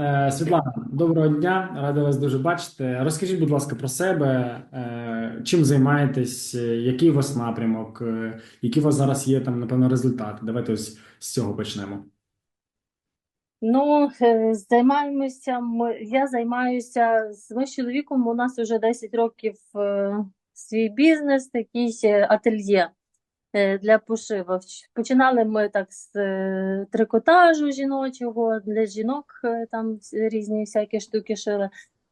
Е, Світлана, доброго дня, радий вас дуже бачити. Розкажіть, будь ласка, про себе, е, чим займаєтесь, який у вас напрямок, е, які у вас зараз є там, напевно, результати. Давайте ось з цього почнемо. Ну, займаємося. Я займаюся з з чоловіком. У нас вже 10 років свій бізнес, такий ательє для пошиву. Починали ми так з е, трикотажу жіночого для жінок, е, там різні всякі штуки шили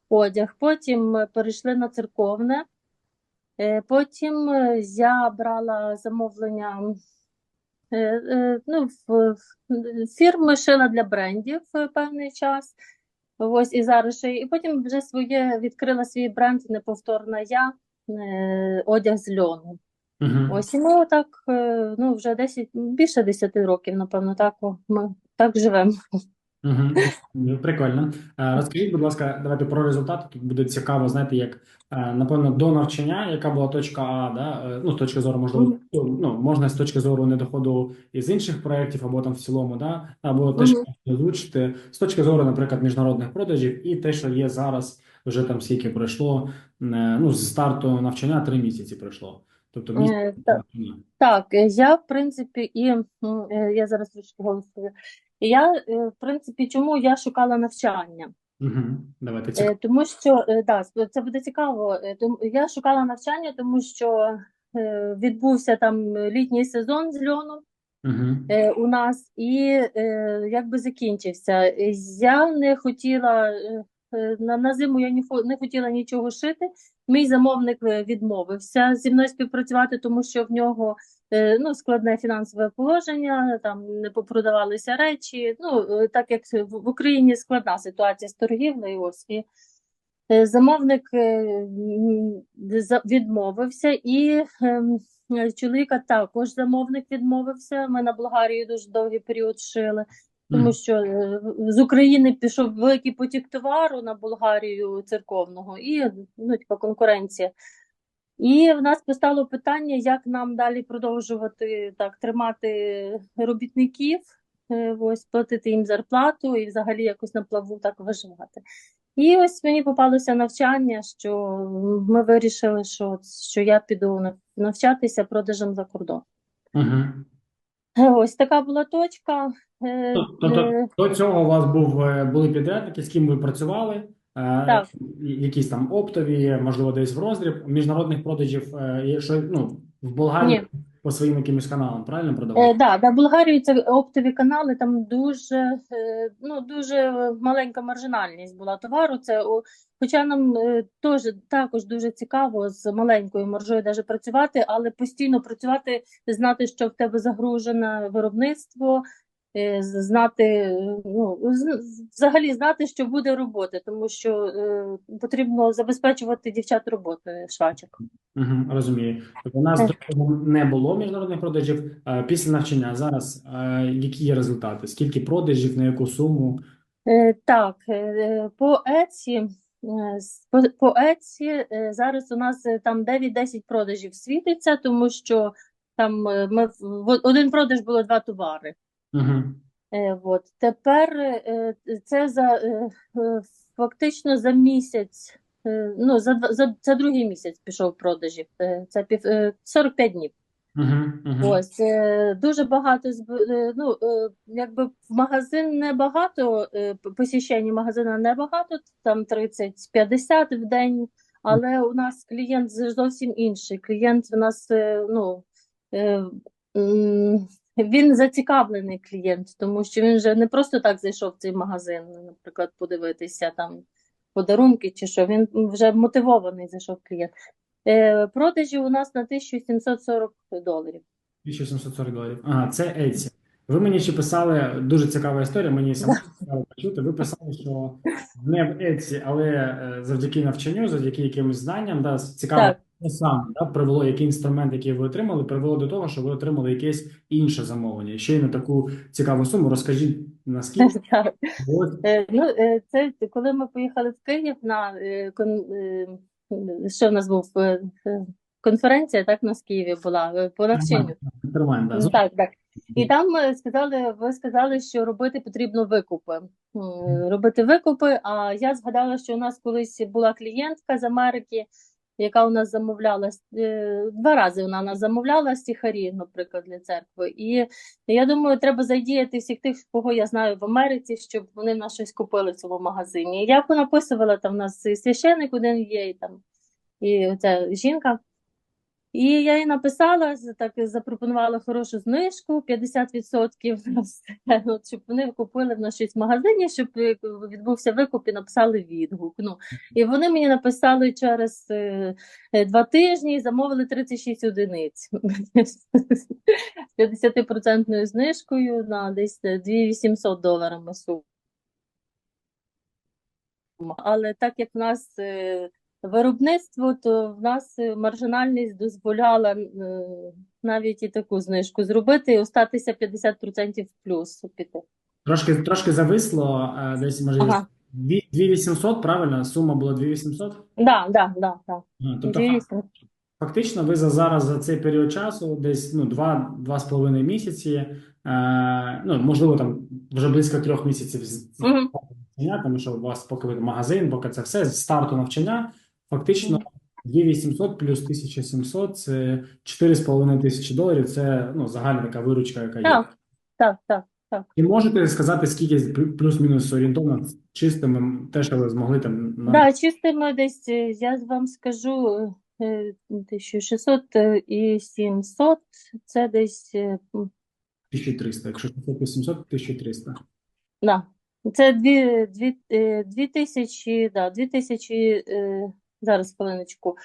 одяг. Потім е, перейшли на церковне. Е, Потім е, я брала замовлення. Е, е, Ну, фірми шила для брендів е, певний час. Ось і зараз ще. І потім вже своє відкрила свій бренд Неповторна я е, одяг з льону. Угу. Ось і ми так е, ну, вже 10, більше 10 років, напевно, так ми так живемо. Угу. Прикольно. Е, Розкажіть, будь ласка, давайте про результати. Тут буде цікаво, знаєте, як, е, напевно, до навчання, яка була точка А, да? ну, з точки зору, можливо, ну, можна з точки зору недоходу із інших проєктів, або там в цілому, да? або те, що озвучити, з точки зору, наприклад, міжнародних продажів, і те, що є зараз, вже там скільки пройшло, ну, з старту навчання три місяці пройшло. Тобто місяць Е, та- навчання. Так, е, я, в принципі, і е, я зараз трошки голос скажу. Я, е, в принципі, чому я шукала навчання? Угу. Давайте цікаво. Тому що да, це буде цікаво. Я шукала навчання, тому що відбувся там літній сезон з льону Угу. у нас, і якби закінчився. Я не хотіла на, на зиму я не хотіла нічого шити. Мій замовник е, відмовився зі мною співпрацювати, тому що в нього е, ну, складне фінансове положення, там не попродавалися речі. Ну, е, так як в Україні складна ситуація з торгівлею, ось і Замовник відмовився, і ем, чоловіка також замовник відмовився. Ми на Болгарію дуже довгий період шили, тому що е, з України пішов великий потік товару на Болгарію церковного, і ну, типа конкуренція. І в нас постало питання, як нам далі продовжувати так тримати робітників, е, ось платити їм зарплату і взагалі якось на плаву так виживати. І ось мені попалося навчання, що ми вирішили, що, що я піду навчатися продажем за кордон. Угу. Ось така була точка. Е, Тобто е, до цього у вас був, е, були підрядники, з ким ви працювали, Так. якісь там оптові, можливо, десь в роздріб, міжнародних продажів, що, ну, в Болгарії Ні. по своїм якимось каналам, правильно Е, продавали? да, да, Болгарії це оптові канали, там дуже, ну, дуже маленька маржинальність була товару. Це, хоча нам теж, також дуже цікаво з маленькою маржою даже працювати, але постійно працювати, знати, що в тебе загружене виробництво, знати, е, ну, з- з- взагалі знати, що буде робота, тому що е, потрібно забезпечувати дівчат роботою, швачок. Угу, розумію. Тобто у нас до не було міжнародних продажів. Після навчання зараз які є результати? Скільки продажів, на яку суму? Е, Так, е, по Еці, по, Еці зараз у нас е, там 9-10 продажів світиться, тому що там ми один продаж було два товари. Угу. Е, От. Тепер е, це за е, фактично за місяць, ну за, за, за другий місяць пішов продажів. Е, Це пів, е, 45 днів. Угу. Угу. Ось дуже багато ну якби в магазин небагато, п- посещень магазина небагато, там 30-50 в день, але у нас клієнт зовсім інший. Клієнт у нас ну він зацікавлений клієнт, тому що він вже не просто так зайшов в цей магазин, наприклад, подивитися там подарунки чи що. Він вже мотивований зайшов клієнт. Е, Продажі у нас на 1740 доларів. 1740 доларів. Ага, це Etsy. Ви мені ще писали, дуже цікава історія, мені саме цікаво почути. Ви писали, що не в Etsy, але е, завдяки навчанню, завдяки якимось знанням, да, цікаво, Так. Що саме да, привело, який інструмент, який ви отримали, привело до того, що ви отримали якесь інше замовлення. Ще й на таку цікаву суму. Розкажіть, наскільки. Е, Ну, е, це коли ми поїхали в Київ на е, що в нас був конференція, так, у нас в Києві була по навчанню. Так, так. І там сказали, ви сказали, що робити потрібно викупи. Робити викупи. А я згадала, що у нас колись була клієнтка з Америки, яка у нас замовляла е, два рази. Вона нас замовляла стіхарі, наприклад, для церкви. І я думаю, треба задіяти всіх тих, кого я знаю в Америці, щоб вони на щось купили в цьому магазині. Я понаписувала там у нас священик, один є, і там і оця жінка. І я їй написала, так запропонувала хорошу знижку 50%, на все, от, щоб вони купили в нас щось в магазині, щоб е, відбувся викуп і написали відгук. Ну, і вони мені написали через е, е, два тижні і замовили 36 одиниць з 50% знижкою на десь 2800 доларами сума. Але так як в нас виробництво, то в нас е, маржинальність дозволяла е, навіть і таку знижку зробити і остатися 50% в плюс піти. Трошки, трошки зависло, е, десь, може, Ага. 2800, правильно? Сума була 2800? Да, да, да, да. А, Тобто, Дві фак- вісім- фактично, ви за зараз за цей період часу, десь ну, два, два з половиною місяці, е, ну, можливо, там вже близько трьох місяців навчання, тому що у вас поки ви магазин, поки це все, з старту навчання, фактично 2800 плюс 1700 – це 4,5 тисячі доларів, це ну, загальна така виручка, яка є. Так, так, так. І можете сказати, скільки плю- плюс-мінус орієнтовно чистими, те, що ви змогли там на Да, чистими десь, е, я вам скажу, е, 1600 е, і 700, це десь, е, м, 1300, якщо 800, 1300. да, це дві, дві, е, дві тисячі, да, дві тисячі, е, зараз хвилиночку,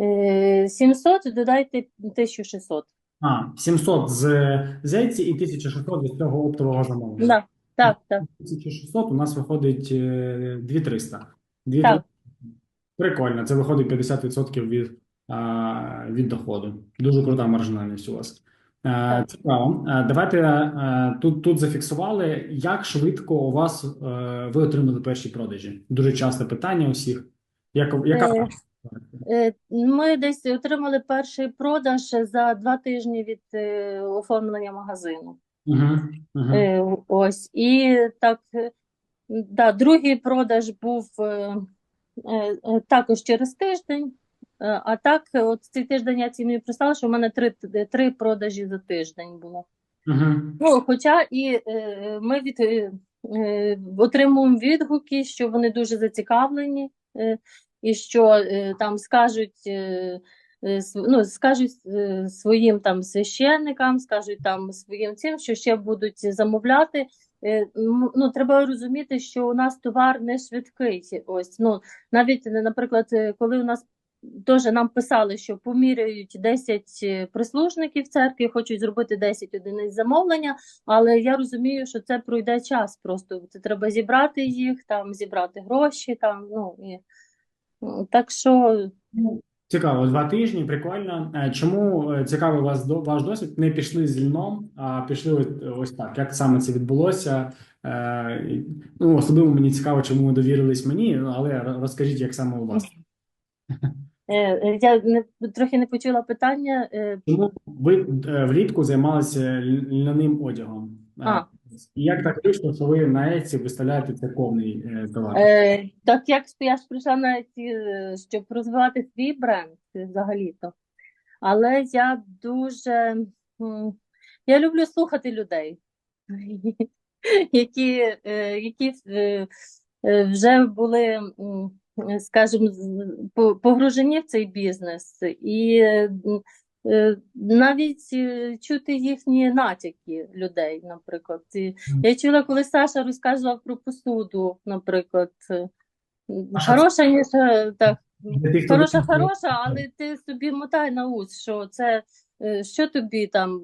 Е, 700 додайте 1600. А, 700 з зайці і 1600 від цього оптового замовлення. Да, так, так, 1600 у нас виходить е, 2300. 2300. так. Прикольно, це виходить 50% від, а, від доходу. Дуже крута маржинальність у вас. Е, Цікаво. Е, Давайте е, тут, тут зафіксували, як швидко у вас е, ви отримали перші продажі. Дуже часте питання у всіх. Як, яка Е, Е, Ми десь отримали перший продаж за два тижні від е, оформлення магазину. Угу, угу. Ось. І так, да, другий продаж був також через тиждень. А так, от цей тиждень я ці мені прислала, що в мене три, три продажі за тиждень було. Угу. Ну, хоча і ми від, отримуємо відгуки, що вони дуже зацікавлені, і що е, там скажуть, е, е, ну, скажуть е, своїм там священникам, скажуть там своїм цим, що ще будуть замовляти. Е, Ну, треба розуміти, що у нас товар не швидкий. Ось, ну, навіть, е, наприклад, е, коли у нас Теж нам писали, що поміряють 10 прислужників церкві, хочуть зробити 10 одиниць замовлення, але я розумію, що це пройде час. Просто це треба зібрати їх, там зібрати гроші. Там ну і так що Цікаво, два тижні, прикольно. Е, Чому е, цікавий вас ваш досвід? Не пішли з льном, а пішли ось, так. Як саме це відбулося? Е, Ну, особливо мені цікаво, чому ви довірились мені, ну, але розкажіть, як саме у вас. Е, е, я не трохи не почула питання. Е, Чому ви влітку займалися льняним одягом? А. І як так вийшло, що ви на Еці виставляєте церковний товар? Е, так як я ж прийшла навіть, е, щоб розвивати свій бренд взагалі-то. Але я дуже я люблю слухати людей, які, які вже були, скажімо, з- погружені в цей бізнес, і е, е, навіть е, чути їхні натяки людей, наприклад. Я чула, коли Саша розказував про посуду, наприклад. Е, Хороша, ніж е, так, хороша, хороша, але ти собі мотай на ус, що це е, що тобі там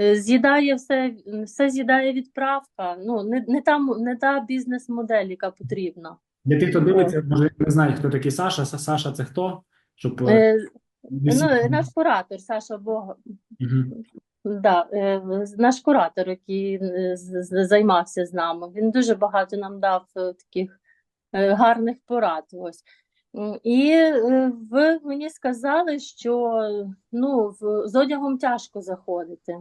е, з'їдає все, все з'їдає відправка. Ну, не, не та, м- не та бізнес-модель, яка потрібна. Для тих, хто дивиться, може не знає, хто такий Саша. Саша це хто? Щоб е, Е, ну, наш куратор, Саша Бог, Мгм. Да, е, наш куратор, який е, займався з нами, він дуже багато нам дав е, таких е, гарних порад. Ось. І е, ви мені сказали, що ну, з одягом тяжко заходити.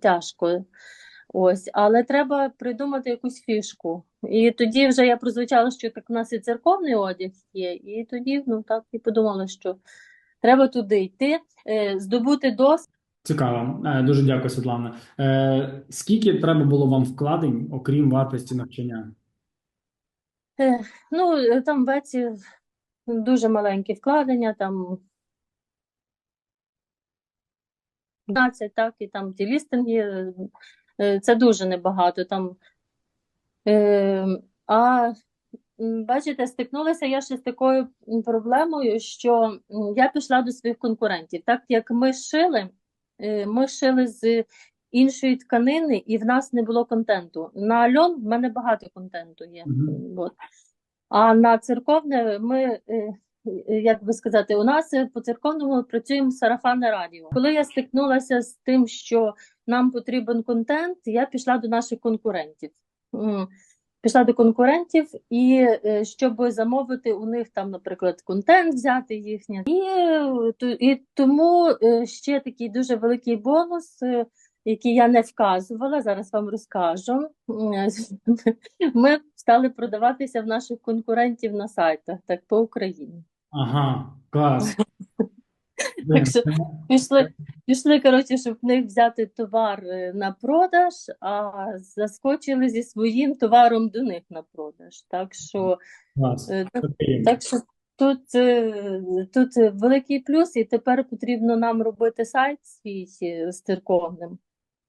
Тяжко. Ось, але треба придумати якусь фішку. І тоді вже я прозвучала, що так у нас і церковний одяг є, і тоді ну, так і подумала, що треба туди йти, е, здобути досвід. Цікаво. Е, Дуже дякую, Світлана. Е, Скільки треба було вам вкладень, окрім вартості навчання? Ну, там в Еці дуже маленькі вкладення, там 15, так, і там ті лістинги, це дуже небагато. Там, е, а бачите, стикнулася я ще з такою проблемою, що я пішла до своїх конкурентів. Так як ми шили, е, ми шили з іншої тканини, і в нас не було контенту. На Альон в мене багато контенту є. Мгм. От. А на церковне ми, е, е, як би сказати, у нас е, по церковному працюємо сарафанне радіо. Коли я стикнулася з тим, що нам потрібен контент, я пішла до наших конкурентів. Пішла до конкурентів, і е, щоб замовити у них там, наприклад, контент взяти їхнє. І, е, і тому е, ще такий дуже великий бонус, е, який я не вказувала, зараз вам розкажу. Ми стали продаватися в наших конкурентів на сайтах, так по Україні. Ага, клас. Так що пішли, пішли, коротше, щоб в них взяти товар е, на продаж, а заскочили зі своїм товаром до них на продаж. Так що, Клас. е, так, Окей. так що тут, е, тут великий плюс, і тепер потрібно нам робити сайт свій е, з церковним.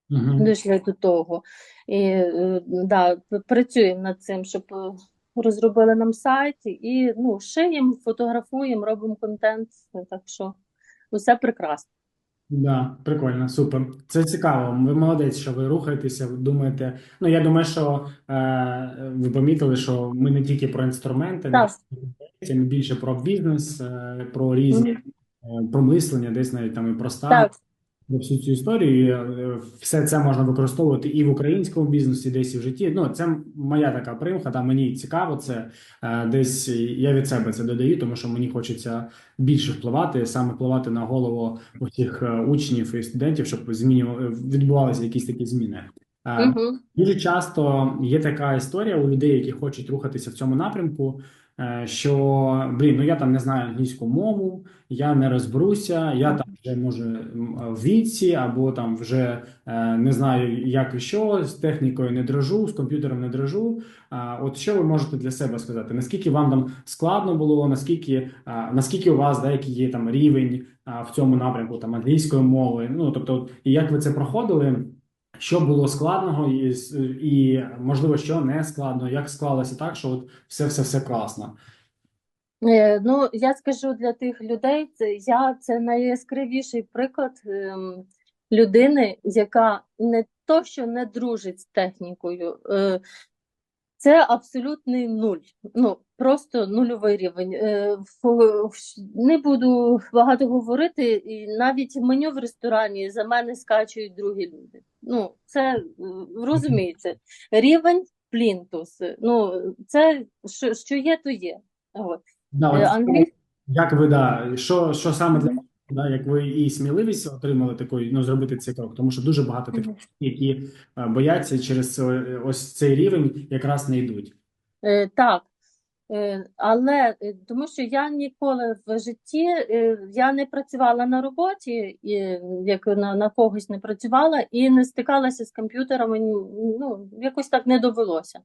Мгм. Дійшли до того. І е, да, працюємо над цим, щоб е, розробили нам сайт і ну, шиємо, фотографуємо, робимо контент. Так що усе прекрасно. Да, прикольно, супер. Це цікаво. Ви молодець, що ви рухаєтеся, ви думаєте. Ну, я думаю, що е, ви помітили, що ми не тільки про інструменти, Так. ми більше про бізнес, е, про різні Мгм. е, про мислення, десь навіть там і про про всю цю історію. Е, Все це можна використовувати і в українському бізнесі, десь і в житті. Ну, це моя така примха, та мені цікаво це. Е, Десь я від себе це додаю, тому що мені хочеться більше впливати, саме впливати на голову усіх е, учнів і студентів, щоб змінювали відбувалися якісь такі зміни. Угу. Дуже часто є така історія у людей, які хочуть рухатися в цьому напрямку, що блін, ну я там не знаю англійську мову, я не розберуся, я там вже може в віці, або там вже е, не знаю, як і що, з технікою не дрожу, з комп'ютером не дрожу. От що ви можете для себе сказати? Наскільки вам там складно було, наскільки, наскільки у вас деякий є там рівень в цьому напрямку там англійської мови? Ну тобто, і як ви це проходили? Що було складного, і, і можливо, що не складно, як склалося так, що от все, все, все класно. Е, Ну, я скажу для тих людей, це я це найяскравіший приклад ем, людини, яка не то, що не дружить з технікою, е, це абсолютний нуль. Ну, просто нульовий рівень. Е, в- в- Не буду багато говорити, і навіть меню в ресторані за мене скачують другі люди. Ну, це е, розумієте, рівень плінтус. Ну, це що, що є, то є. От. Да, Е, от, як ви да, що, що саме для вас, да, як ви і сміливість отримали такої, ну зробити цей крок, тому що дуже багато таких, які е, бояться через е, ось цей рівень якраз не йдуть. Е, Так, Е, але е, тому що я ніколи в житті е, я не працювала на роботі, і, як на, на когось не працювала, і не стикалася з комп'ютерами, ну, якось так не довелося.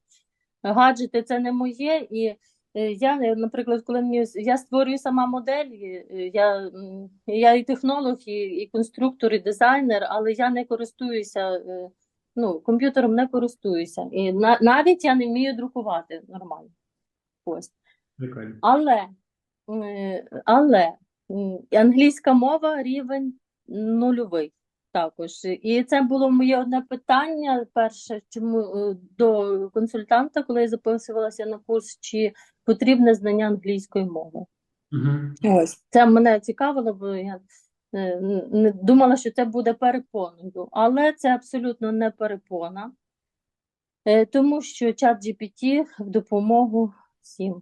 Гаджети це не моє, і я, е, наприклад, коли мені я створюю сама модель, е, я, я і технолог, і, і конструктор, і дизайнер, але я не користуюся. е, Ну, комп'ютером не користуюся. І на, навіть я не вмію друкувати нормально. Ось. Але, е, але англійська мова рівень нульовий також. І це було моє одне питання перше, чому е, до консультанта, коли я записувалася на курс, чи потрібне знання англійської мови. Угу. Ось це мене цікавило, бо я е, не думала, що це буде перепоною, але це абсолютно не перепона, е, тому що чат GPT в допомогу всім.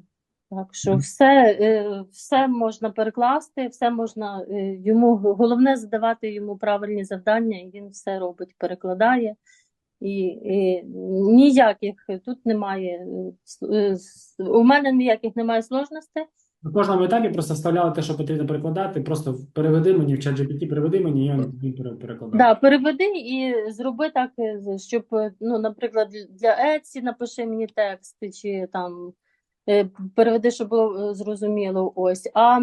Так що все, е, все можна перекласти, все можна йому головне задавати йому правильні завдання, і він все робить, перекладає. І, і ніяких тут немає. е, е, У мене ніяких немає сложностей. На кожному етапі просто вставляли те, що потрібно перекладати, просто переведи мені в чат GPT, переведи мені, і він тобі пере- перекладав. Да, переведи і зроби так, е, щоб, ну, наприклад, для Etsy напиши мені текст, чи там переведи, щоб було зрозуміло. Ось. А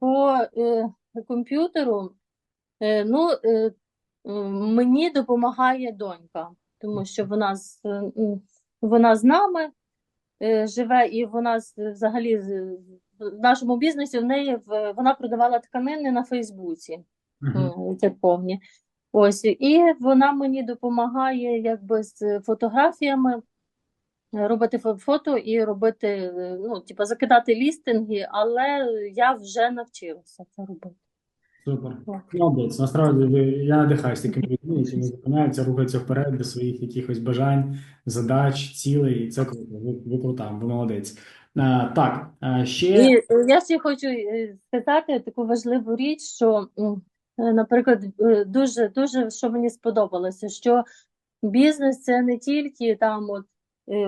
по е, комп'ютеру, е, ну, е, мені допомагає донька, тому що вона з, е, вона з нами е, живе, і вона взагалі в нашому бізнесі в неї вона продавала тканини на Фейсбуці Мгм. м, церковні. Ось, і вона мені допомагає якби з фотографіями е, робити фо- фото і робити, е, ну, типу, закидати лістинги, але я вже навчилася це робити. Супер. Молодець. Насправді я надихаюсь такими людьми, які не зупиняються, рухаються вперед до своїх якихось бажань, задач, цілей. Це круто. Ви, ви крута, ви молодець. А, так, а, ще І е, я ще хочу е, сказати таку важливу річ, що, е, наприклад, дуже, дуже, що мені сподобалося, що бізнес це не тільки там,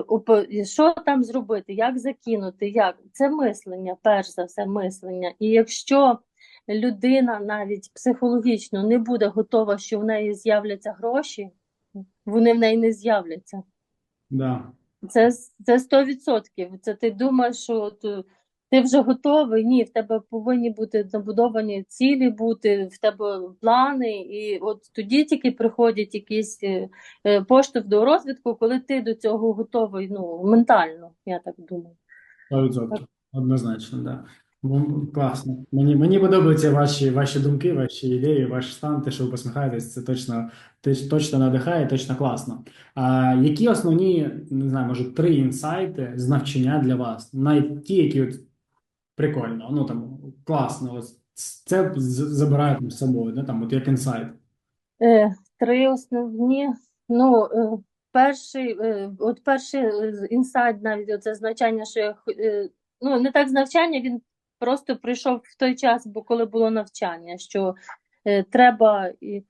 от, що там зробити, як закинути, як. Це мислення, перш за все, мислення. І якщо людина навіть психологічно не буде готова, що в неї з'являться гроші, вони в неї не з'являться. да. Це, це 100%. Це ти думаєш, що от, е, ти вже готовий. Ні, в тебе повинні бути набудовані цілі бути, в тебе плани, і от тоді тільки приходять якісь е, е, поштовх до розвитку, коли ти до цього готовий, ну, ментально, я так думаю. 100%. Однозначно, да. Бом- Класно. Мені, мені подобаються ваші, ваші думки, ваші ідеї, ваш стан, те, що ви посміхаєтесь, це точно, точно надихає, точно класно. А, які основні, не знаю, може, три інсайти з навчання для вас? Навіть ті, які от прикольно, ну там класно, це з- забирають з собою, да, там, от як інсайт. Е, три основні. Ну, е, перший, е, от перший е, інсайт, навіть оце значення, що я е, ну не так з він просто прийшов в той час, бо коли було навчання, що е, треба, і,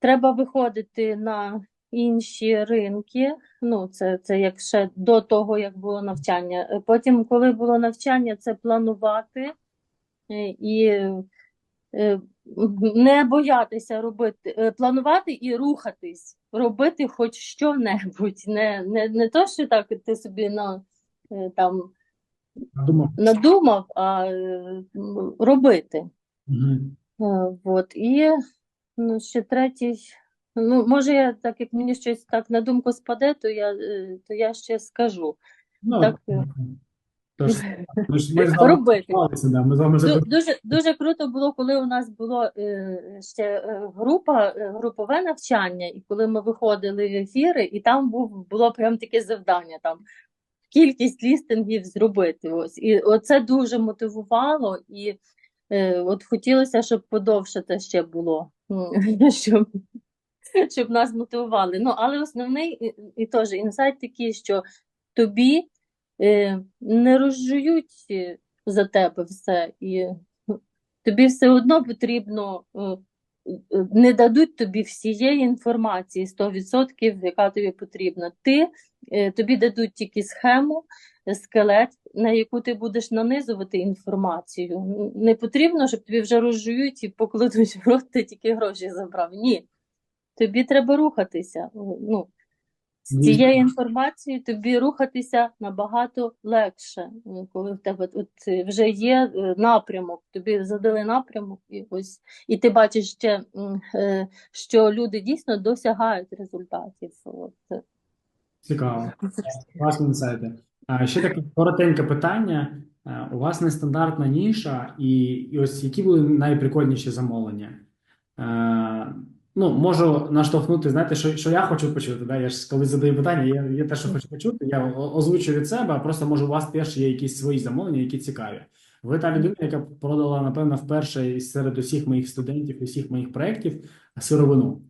треба виходити на інші ринки. Ну, це, це як ще до того, як було навчання. Е, Потім, коли було навчання, це планувати е, і е, не боятися робити, е, планувати і рухатись, робити хоч що-небудь. Не, не, не то, що так ти собі на, е, там Думав. надумав, а робити. Е, Вот. І ну, ще третій. Ну, може, я так як мені щось так на думку спаде, то я, е, то я ще скажу. Ну, Так, е. тож, ми ж ми Робити. да, ми з вами вже Дуже, дуже круто було, коли у нас було ще група, групове навчання, і коли ми виходили в ефіри, і там був, було прям таке завдання там кількість лістингів зробити. Ось. І оце дуже мотивувало, і е, от хотілося, щоб подовше це ще було, щоб, щоб нас мотивували. Ну, але основний і, і теж інсайт такий, що тобі е, не розжують за тебе все, і ну, тобі все одно потрібно, е, не дадуть тобі всієї інформації 100%, яка тобі потрібна. Ти, тобі дадуть тільки схему, е, скелет, на яку ти будеш нанизувати інформацію. Не потрібно, щоб тобі вже розжують і покладуть в рот, ти тільки гроші забрав. Ні. Тобі треба рухатися. Ну, з цією інформацією тобі рухатися набагато легше, коли в тебе от е, вже є е, напрямок, тобі задали напрямок, і ось і ти бачиш ще, е, що люди дійсно досягають результатів. От. Е. Цікаво. Класні інсайти. А ще таке коротеньке питання. Е, У вас нестандартна ніша, і, і ось які були найприкольніші замовлення? Е, ну, можу наштовхнути, знаєте, що, що я хочу почути. Да? Я ж коли задаю питання, я, я те, що хочу почути, я о- озвучу від себе, а просто може у вас теж є якісь свої замовлення, які цікаві. Ви та людина, яка продала, напевно, вперше із серед усіх моїх студентів, усіх моїх проєктів сировину.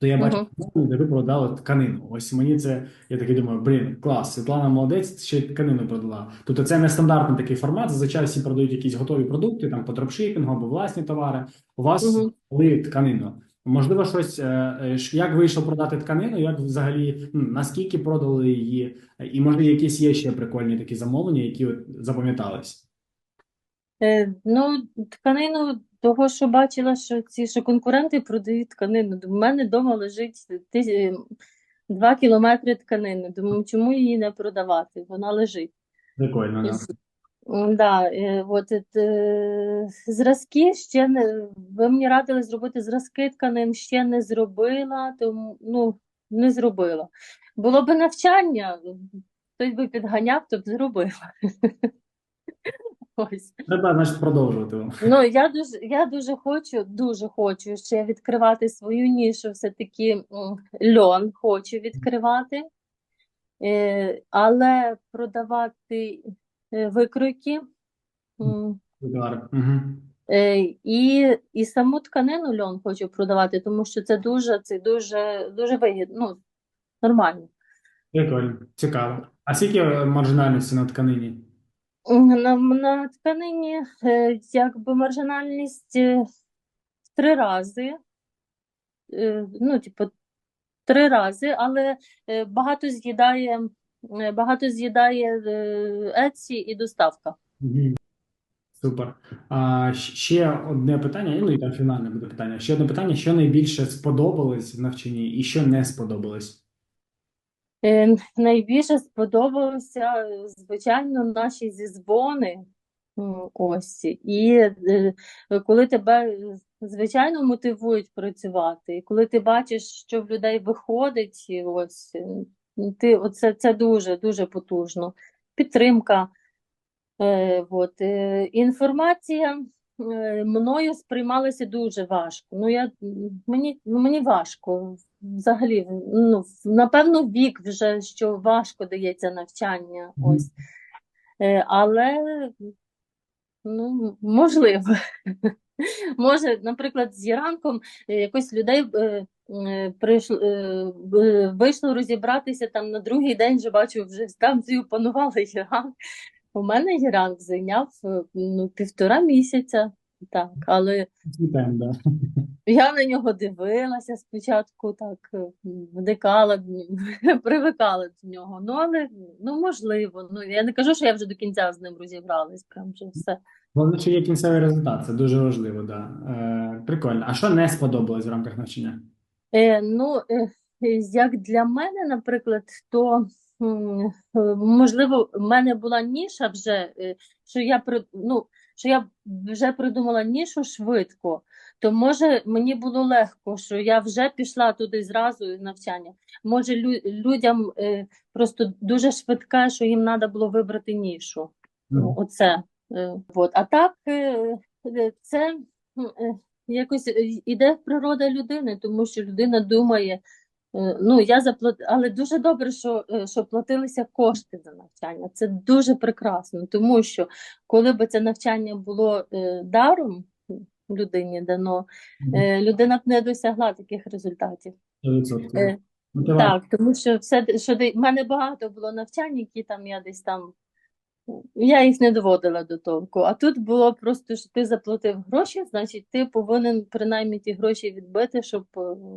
То я бачу, Мгм. де ви продали тканину. Ось мені це, я такий думаю, блін, клас, Світлана молодець, ще й тканину продала. Тобто це не стандартний такий формат. Зазвичай всі продають якісь готові продукти, там по дропшипінгу або власні товари. У вас Мгм. ви тканину. Можливо, щось е, е, як вийшло продати тканину, як взагалі наскільки продали її, і може якісь є ще прикольні такі замовлення, які от запам'ятались. Е, Ну, тканину того, що бачила, що ці що конкуренти продають тканину. У мене вдома лежить е, два кілометри тканини. Думаю, чому її не продавати? Вона лежить. Прикольно, да. Да, е, от, е, зразки ще не ви мені радили зробити зразки тканин, ще не зробила, тому ну не зробила. Було б навчання, хтось би підганяв, то б зробила. Ось. Треба, значить, продовжувати. Ну, я дуже, я дуже хочу, дуже хочу ще відкривати свою нішу, все-таки льон хочу відкривати, е, але продавати е, викройки. Угу. е, і, і саму тканину льон хочу продавати, тому що це дуже, це дуже, дуже вигідно, ну, нормально. Прикольно, цікаво. А скільки маржинальності на тканині? На, на тканині е, якби маржинальність е, три рази. Е, Ну, типу, три рази, але багато з'їдає, багато з'їдає е, Etsy і доставка. Супер. А ще одне питання, ну і там фінальне буде питання. Ще одне питання, що найбільше сподобалось в навчанні і що не сподобалось? Е, Найбільше сподобалося, е, звичайно, наші зізвони. М, Ось. І е, коли тебе, е, звичайно, мотивують працювати, і коли ти бачиш, що в людей виходить, ось, е, ти, оце, це дуже, дуже потужно. Підтримка. От, інформація мною сприймалася дуже важко. Ну, я, мені, ну, мені важко взагалі. Ну, напевно, вік вже, що важко дається навчання. Ось. Е, але ну, можливо. Може, наприклад, з ранком е, якось людей е, е, прийшло, е, вийшло розібратися там на другий день, вже бачу, вже станцію панувала Єранк. У мене Єранк зайняв е, ну, півтора місяця. Так, але да. я на нього дивилася спочатку, так е, вникала, привикала до нього. Ну, але ну, можливо. Ну, я не кажу, що я вже до кінця з ним розібралась, прям вже все. Головне, що є кінцевий результат, це дуже важливо, да. Е, прикольно. А що не сподобалось в рамках навчання? Е, ну, е, як для мене, наприклад, то можливо, в мене була ніша вже, е, що я ну, що я вже придумала нішу швидко, то може мені було легко, що я вже пішла туди зразу навчання. Може, лю- людям е, просто дуже швидке, що їм треба було вибрати нішу. Ну, Оце. е, Вот. А так, це е, якось іде природа людини, тому що людина думає, ну я заплат... але дуже добре, що, е, що платилися кошти за навчання. Це дуже прекрасно, тому що коли б це навчання було е, даром людині дано, е, людина б не досягла таких результатів. 100%. Е, Так, тому що все, що в мене багато було навчань, які там я десь там, я їх не доводила до толку. А тут було просто, що ти заплатив гроші, значить ти повинен принаймні ті гроші відбити, щоб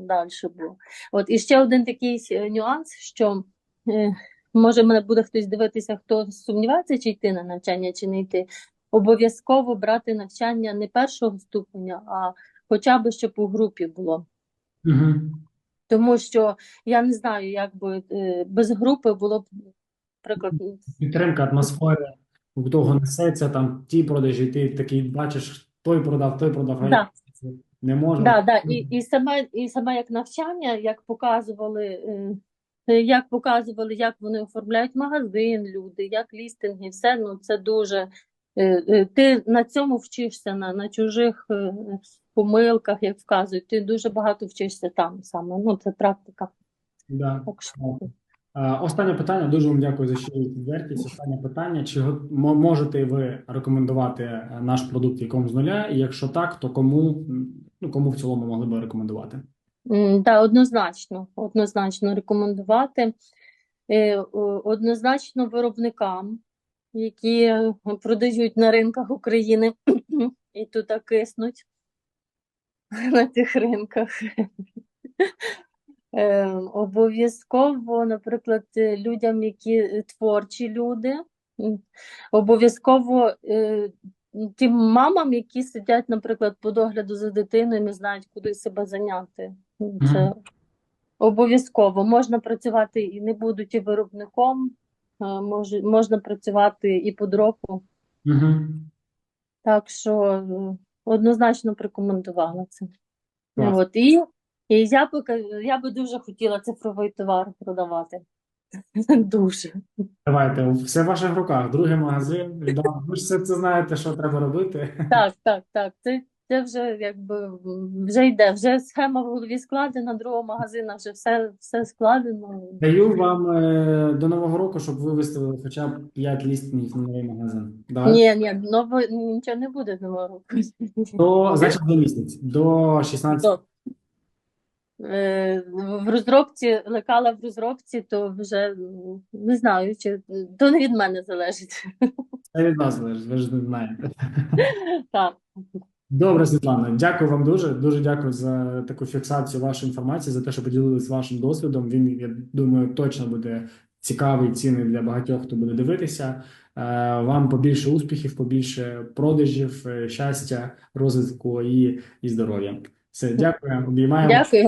далі було. От і ще один такий е, нюанс, що е, може мене буде хтось дивитися, хто сумнівається, чи йти на навчання, чи не йти. Обов'язково брати навчання не першого ступеня, а хоча б щоб у групі було. Мгм. Тому що я не знаю, як би е, без групи було б, наприклад, Підтримка атмосфери, у того несеться, там ті продажі, ти такий бачиш, той продав, той продав, а Да. не можу. да, да, і, і саме, і саме як навчання, як показували, е, як показували, як вони оформляють магазин, люди, як лістинги, все, ну це дуже. е, е, Ти на цьому вчишся, на, на чужих помилках, як вказують, ти дуже багато вчишся там саме. Ну, це практика. Да. Так що. А, Останнє питання. Дуже вам дякую за щиру відвертість. Останнє питання. Чи можете ви рекомендувати е, наш продукт якому з нуля? І якщо так, то кому, ну, кому в цілому могли би рекомендувати? Да, однозначно, однозначно рекомендувати. Е, Однозначно виробникам, які е, продають на ринках України і тут киснуть на тих ринках. Е, Обов'язково, наприклад, е, людям, які е, творчі люди, обов'язково е, тим мамам, які сидять, наприклад, по догляду за дитиною, не знають, куди себе зайняти. Це Мгм. обов'язково. Можна працювати і не будучи виробником, можна працювати і по дроку. Мгм. Так що однозначно б це. От, і, і я би, я би дуже хотіла цифровий товар продавати. Дуже. Давайте, все в ваших руках. Другий магазин. Ви ж все це знаєте, що треба робити. Так, так, так. Це, це вже якби вже йде. Вже схема в голові складена, другого магазина вже все, все складено. Даю вам е, до Нового року, щоб ви виставили хоча б 5 лістів на новий магазин. Давай. Ні, ні, ново, нічого не буде нового року. До, значить, за місяць. До 16. Е, в розробці, лекала в розробці, то вже не знаю, чи то не від мене залежить. Це від вас залежить, ви ж не знаєте. Так. Добре, Світлана, дякую вам дуже. Дуже дякую за таку фіксацію вашої інформації, за те, що поділились вашим досвідом. Він, я думаю, точно буде цікавий, цінний для багатьох, хто буде дивитися. Е, Вам побільше успіхів, побільше продажів, е, щастя, розвитку і, і здоров'я. Все, дякую, обіймаємо. Дякую.